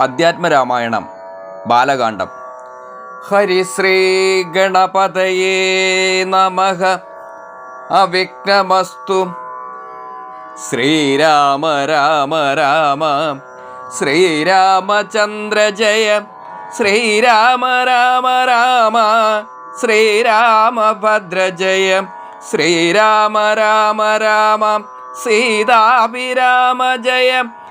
അധ്യാത്മരാമായണം ബാലകാന്ഡം. ഹരിശ്രീ ഗണപതയേ നമ. അവിഘ്നമസ്തു. ശ്രീരാമ രാമ രാമ ശ്രീരാമചന്ദ്ര ജയ. ശ്രീരാമ രാമ രാമ ശ്രീരാമഭദ്ര ജയ. ശ്രീരാമ രാമ രാമ. സീതാഭിരാമ ജയ.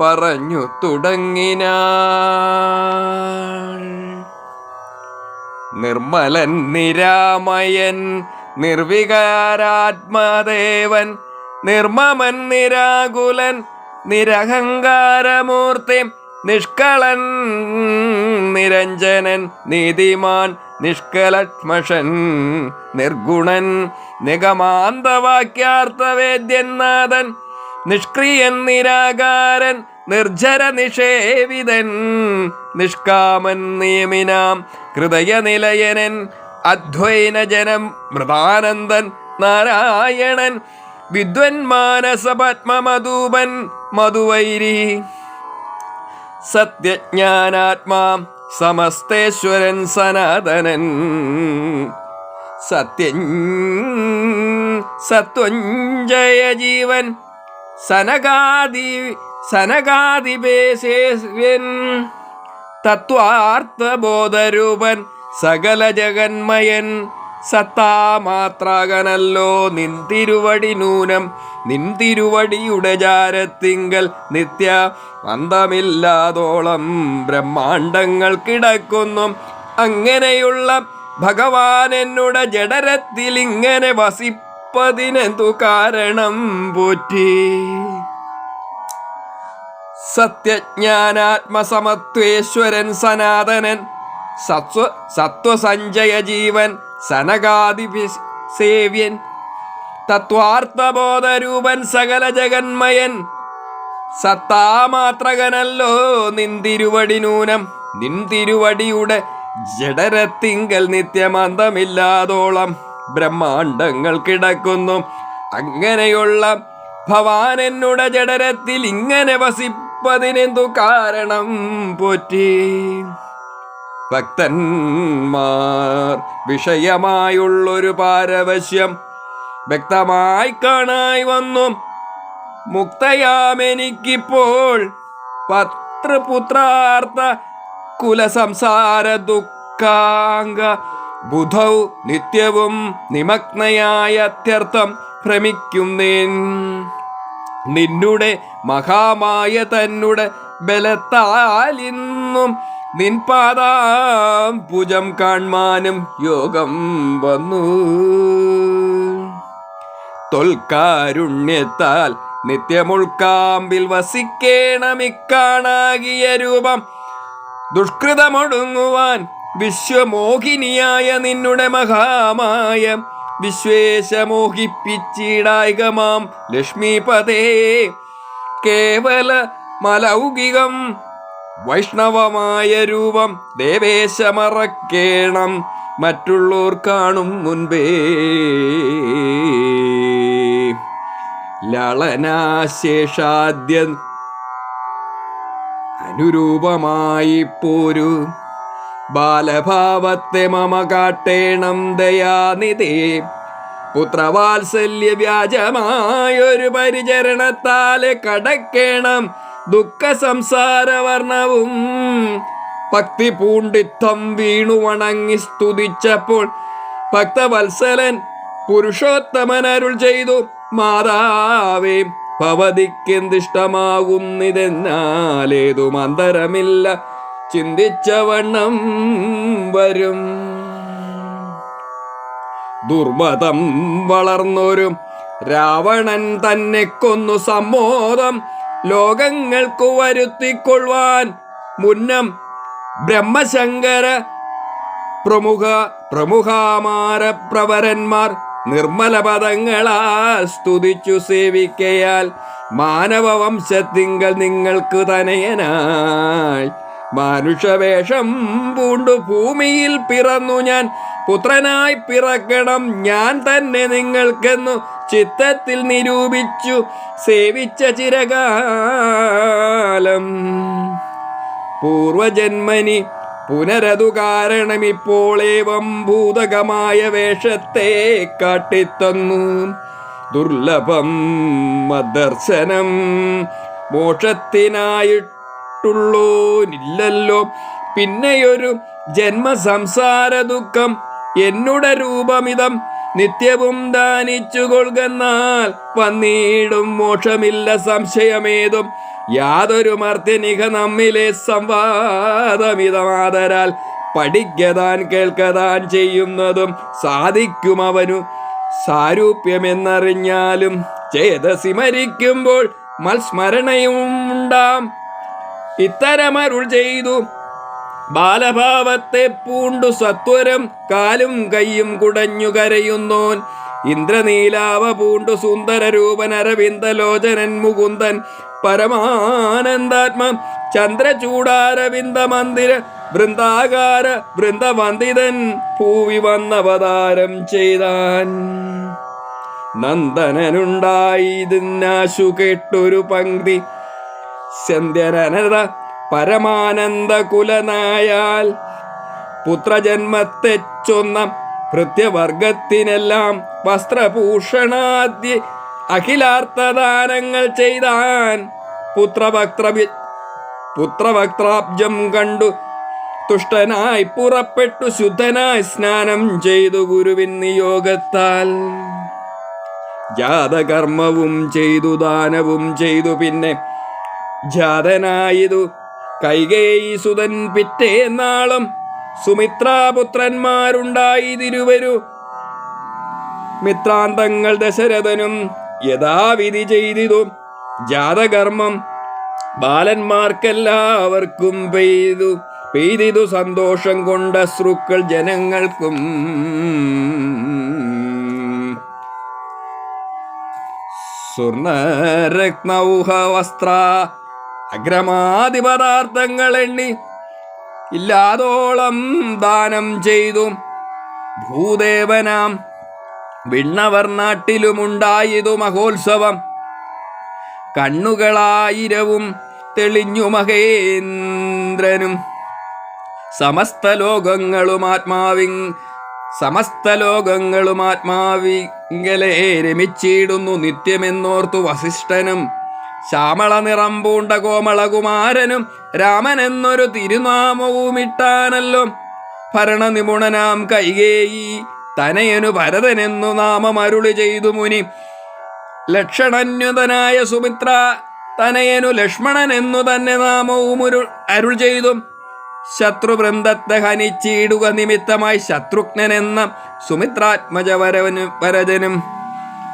പറഞ്ഞു തുടങ്ങിനാൾ. നിർമ്മലൻ നിരാമയൻ നിർവികാരാത്മദേവൻ നിർമ്മമൻ നിരാകുലൻ നിരഹങ്കാരമൂർത്തി നിഷ്കളൻ നിരഞ്ജനൻ നീതിമാൻ നിഷ്കലക്ഷ്മഷൻ നിർഗുണൻ നിഗമാന്തവാക്യാർത്ഥവേദ്യൻ നാഥൻ നിഷ്ക്രിയൻ നിരാകാരൻ നിർജര നിഷേവിതൻ നിഷ്കാമൻ നിയമിനാം ഹൃദയനിലയനൻ അദ്വൈനജനം മൃതാനന്ദൻ നാരായണൻ വിദ്വൻ മാനസപത്മമധൂപൻ മധുവൈരി. സത്യജ്ഞാനാത്മാ സമസ്തേശ്വരൻ സനാതനൻ. സത്യൻ സത്വഞ്ജയ ജീവൻ സനകാദി സനകാദിപേശേഷ്യൻ തത്വാർത്ഥബോധരൂപൻ സകല ജഗന്മയൻ സത്താമാത്രാകനല്ലോ നിന്തിരുവടി നൂനം നിന്തിരുവടിയുടെ ജാരത്തിങ്കൽ നിത്യ അന്തമില്ലാതോളം ബ്രഹ്മാണ്ടങ്ങൾ കിടക്കുന്നു. അങ്ങനെയുള്ള ഭഗവാൻ എന്നുടെ ജഡരത്തിൽ ഇങ്ങനെ വസിപ്പതിനെന്തു കാരണം പോറ്റി? സത്യജ്ഞാനാത്മസമത്വേശ്വരൻ സനാതനൻ സത്വ സത്വസഞ്ജയ ജീവൻ സനകാദി സേവ്യൻ തത്വാർത്ഥബോധരൂപൻ സകല ജഗന്മയൻ സത്താമാത്രകനല്ലോ നിന്തിരുവടി നൂനം നിന്തിരുവടിയുടെ ജഡരത്തിങ്കൽ നിത്യമന്തമില്ലാതോളം. ബ്രഹ്മാണ്ടങ്ങൾ കിടക്കുന്നു. അങ്ങനെയുള്ള ഭവാൻ എന്നുട ജഡരത്തിൽ ഇങ്ങനെ വസിപ്പതിനെന്തു കാരണം പോറ്റി? ഭക്തന്മാർ വിഷയമായുള്ളൊരു പാരവശ്യം വ്യക്തമായി കാണായി വന്നു. മുക്തയാമെനിക്കിപ്പോൾ പത്രപുത്രാർത്ഥ കുലസംസാര ദുഃഖാംഗ ബുധൗ നിത്യവും നിമഗ്നയായ അത്യർത്ഥം ഭ്രമിക്കുന്നേൻ. നിന്നുടെ മഹാമായ തന്നുടെ ബലത്താലിന്നും നിൻപാദാം ഭുജം കാൺമാനും യോഗം വന്നു. തൊൽക്കാരുണ്യത്താൽ നിത്യമുൾക്കാമ്പിൽ വസിക്കേണമിക്കാണാകിയ രൂപം ദുഷ്കൃതമൊടുങ്ങുവാൻ വിശ്വമോഹിനിയായ നിന്നുടെ മഹാമായ. വിശ്വേശമോഹിപ്പിച്ചിടായികമാം ലക്ഷ്മീപതേ. കേവല മലൗകികം വൈഷ്ണവമായ രൂപം ദേവേശമറക്കേണം മറ്റുള്ളോർ കാണും മുൻപേ. ലളനാശേഷാദ്യ അനുരൂപമായി പോരു ബാലഭാവത്തെ മമ കാട്ടേണം ദയാനിധി. പുത്രവാത്സല്യ വ്യാജമായൊരു പരിചരണത്താലെ കടക്കേണം ദുഃഖ സംസാര വർണവും ഭക്തി പൂണ്ടിത്തം വീണു വണങ്ങി സ്തുതിച്ചപ്പോൾ ഭക്തവത്സലൻ പുരുഷോത്തമൻ അരുൾ ചെയ്തു മാതാവേ ഭവതിക്കെന്തിഷ്ടമാകുന്നിതെന്നാലേതു മന്ദരമില്ല ചിന്തിച്ച വണ്ണം വരും. ദുർമതം വളർന്നൊരു രാവണൻ തന്നെ കൊന്നു സമ്മോദം. ലോകങ്ങൾക്കു വരുത്തിക്കൊള്ളുവാൻ മുന്നം ബ്രഹ്മശങ്കര പ്രമുഖ പ്രമുഖാമാര പ്രവരന്മാർ നിർമ്മല പദങ്ങളാൽ സ്തുതിച്ചു സേവിക്കയാൽ മാനവവംശത്തിങ്കൽ നിങ്ങൾക്ക് തനയനായി. മാനുഷവേഷം പൂണ്ടു ഭൂമിയിൽ പിറന്നു ഞാൻ. പുത്രനായി പിറക്കണം ഞാൻ തന്നെ നിങ്ങൾക്കെന്നു ചിത്തത്തിൽ നിരൂപിച്ചു സേവിച്ച ചിരകാലം. പൂർവജന്മനി പുനരതു കാരണമിപ്പോളേവം ഭൂതകമായ വേഷത്തെ കാട്ടിത്തന്നു. ദുർലഭം മദർശനം മോക്ഷത്തിനായിട്ടുള്ളോനില്ലല്ലോ പിന്നെയൊരു ജന്മ സംസാര ദുഃഖം. എന്നുടെ രൂപമിതം നിത്യവും ദാനിച്ചു കൊള്ളുന്നാൽ വന്നിടും മോക്ഷമില്ല സംശയമേതും. യാതൊരു മർത്യനിക നമ്മിലെ സംവാദമിതമാതരാൽ പഠിക്കതാൻ കേൾക്കതാൻ ചെയ്യുന്നതും സാധിക്കും അവനു സാരൂപ്യമെന്നറിഞ്ഞാലും ചേതസി മരിക്കുമ്പോൾ മത്സ്മരണയും ഉണ്ടാം ഇത്തരമരുൾ ചെയ്തു. ബാലഭാവത്തെ പൂണ്ടു സത്വരം കാലും കൈയും കുടഞ്ഞു കരയുന്നോൻ. ഇന്ദ്രനീലാവ പൂണ്ടു സുന്ദര രൂപൻ അരവിന്ദലോചനൻ മുകുന്ദൻ. പരമാനന്ദാത്മ ചന്ദ്രചൂടാരവിന്ദ മന്ദിര വൃന്ദാകാര വൃന്ദവന്ദിതൻ ഭൂവി വന്നവതാരം ചെയ്താൻ. നന്ദനനുണ്ടായിതിനാശു കേട്ടൊരു പങ്ക്തി. സന്ധ്യനനത പരമാനന്ദ കുലനായാൽ പുത്രജന്മത്തെ ചൊന്ന ഭൃത്യവർഗത്തിനെല്ലാം വസ്ത്രഭൂഷണാദ്യ അഖിലാർത്ഥദാനങ്ങൾ ചെയ്താൻ പുത്രഭക്ത്ര പുത്രഭക്താബ്ജം കണ്ടു. തുഷ്ടനായി പുറപ്പെട്ടു. ശുദ്ധനായി സ്നാനം ചെയ്തു ഗുരുവിൻ നിയോഗത്താൽ. ജാതകർമ്മവും ചെയ്തു ദാനവും ചെയ്തു. പിന്നെ ജാതനായതു. കൈകേയി സുതൻ പിറ്റേ നാളം സുമിത്രാപുത്രന്മാരുണ്ടായി തിരുവരു. മിത്രാന്തങ്ങൾ ദശരഥനും യഥാവിധി ചെയ്തിതു. ജാതകർമ്മം ബാലന്മാർക്കെല്ലാവർക്കും പെയ്തു. പെയ്തിതു സന്തോഷം കൊണ്ട ശ്രുക്കൾ ജനങ്ങൾക്കും. സ്വർണരത്നൗഹ വസ്ത്ര അഗ്രമാതി പദാർത്ഥങ്ങൾ എണ്ണി ഇല്ലാതോളം ദാനം ചെയ്തു. ഭൂദേവനാം വിണ്ണവർ നാട്ടിലുമുണ്ടായതു മഹോത്സവം. കണ്ണുകളായിരവും തെളിഞ്ഞു മഹേന്ദ്രനും. സമസ്ത ലോകങ്ങളും ആത്മാവിങ് സമസ്ത ലോകങ്ങളും ആത്മാവിങ്കലെ രമിച്ചിടുന്നു നിത്യമെന്നോർത്തു വസിഷ്ഠനും. ശ്യാമള നിറം പൂണ്ട കോമളകുമാരനും രാമൻ എന്നൊരു തിരുനാമവും ഇട്ടാനല്ലോ ഭരണനിപുണനാം കൈകേയി തനയനു ഭരതനെന്നു നാമം അരുളി ചെയ്തു മുനി. ലക്ഷണന്യുതനായ സുമിത്ര തനയനു ലക്ഷ്മണൻ എന്നു തന്നെ നാമവും ഒരു അരുൾ ചെയ്തു. ശത്രുവൃന്ദത്തെ ഹനിച്ചിടുക നിമിത്തമായി ശത്രുഘ്നൻ എന്ന സുമിത്രാത്മജവരവനു വരജനും.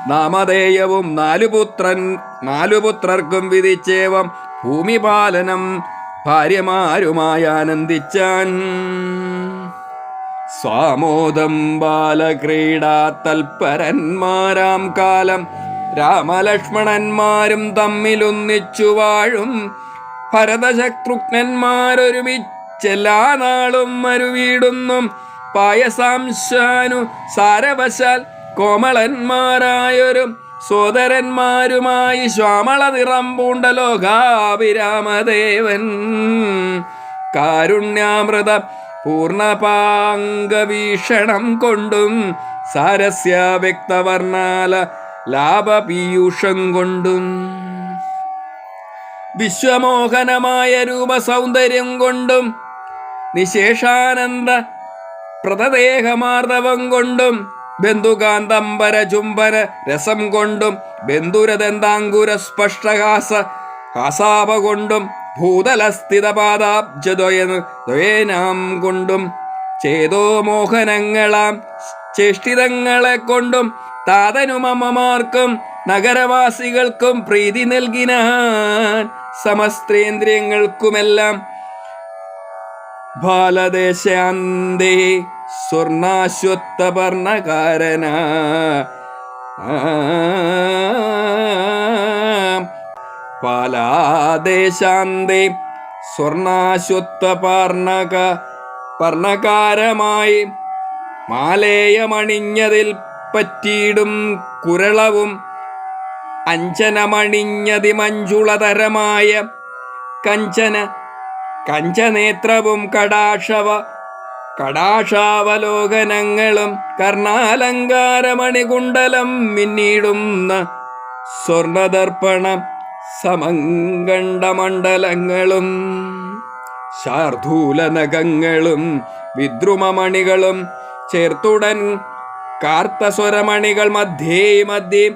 നാമധേയവും നാലുപുത്രൻ നാലുപുത്രർക്കും നാലു പുത്രർക്കും വിധിച്ചേവം. ഭൂമിപാലനം ഭാര്യമാരുമായി ആനന്ദിച്ചാൻ. സ്വാമോദം ബാലക്രീഡാ തൽപരന്മാരാം കാലം രാമലക്ഷ്മണന്മാരും തമ്മിലൊന്നിച്ചു വാഴും. ഭരതശത്രുഘ്നന്മാരൊരുമിച്ചെല്ലാ നാളും മരുവീടുന്നു പായസാംശാനു സാരവശാൽ കോമളന്മാരായൊരു സോദരന്മാരുമായി ശ്യാമള നിറം പൂണ്ട ലോകാഭിരാമദേവൻ. കാരുണ്യാമൃത പൂർണപാംഗവീഷണം കൊണ്ടും സാരസ്യ വ്യക്തവർണാല ലാഭപീയൂഷം കൊണ്ടും വിശ്വമോഹനമായ രൂപസൗന്ദര്യം കൊണ്ടും നിശേഷാനന്ദ പ്രതദേഹമാർദ്ദവം കൊണ്ടും ബന്ധുകാന്തംബര ചുംബന രസം കൊണ്ടും ബന്ധുരദന്താങ്കുര സ്പഷ്ടഹാസ ഹാസാപ കൊണ്ടും ഭൂതലസ്ഥിതപാദാബ്ജദ്വയനാം കൊണ്ടും ചേതോ മോഹനങ്ങളാം ചേഷ്ടിതങ്ങളെ കൊണ്ടും താതനുമമ്മമാർക്കും നഗരവാസികൾക്കും പ്രീതി നൽകിനാൻ സമസ്തേന്ദ്രിയങ്ങൾക്കുമെല്ലാം ബാലദേശാന്തേ സ്വർണാശ്വത്തപർണകാരന പാലാദേശാന്തേ സ്വർണാശ്വത്തപർണക പർണകാരമായി മാലേയമണിഞ്ഞതിൽ പറ്റിയിടും കുരളവും അഞ്ചനമണിഞ്ഞതി മഞ്ജുളതരമായ കഞ്ചന കഞ്ചനേത്രവും കടാക്ഷവ കടാക്ഷാവലോകനങ്ങളും കർണാലങ്കാരമണികുണ്ടലം മിന്നിടുന്ന സ്വർണദർപ്പണം സമങ്കണ്ഡമണ്ഡലങ്ങളും ശാർദൂലനഖങ്ങളും വിദ്രുമമണികളും ചേർത്തുടൻ കാർത്തസ്വരമണികൾ മധ്യേ മധ്യേ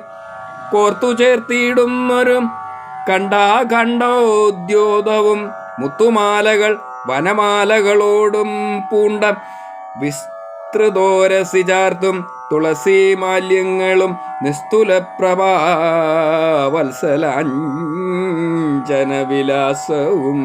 കോർത്തു ചേർത്തിയിടുന്നൊരു കണ്ടാകണ്ഡോദ്യോതവും മുത്തുമാലകൾ വനമാലകളോടും പൂണ്ട വിസ്തൃതോരസി ചാർത്തും തുളസി മാല്യങ്ങളും നിസ്തുലപ്രഭാ വത്സലാഞ്ജന വിലാസവും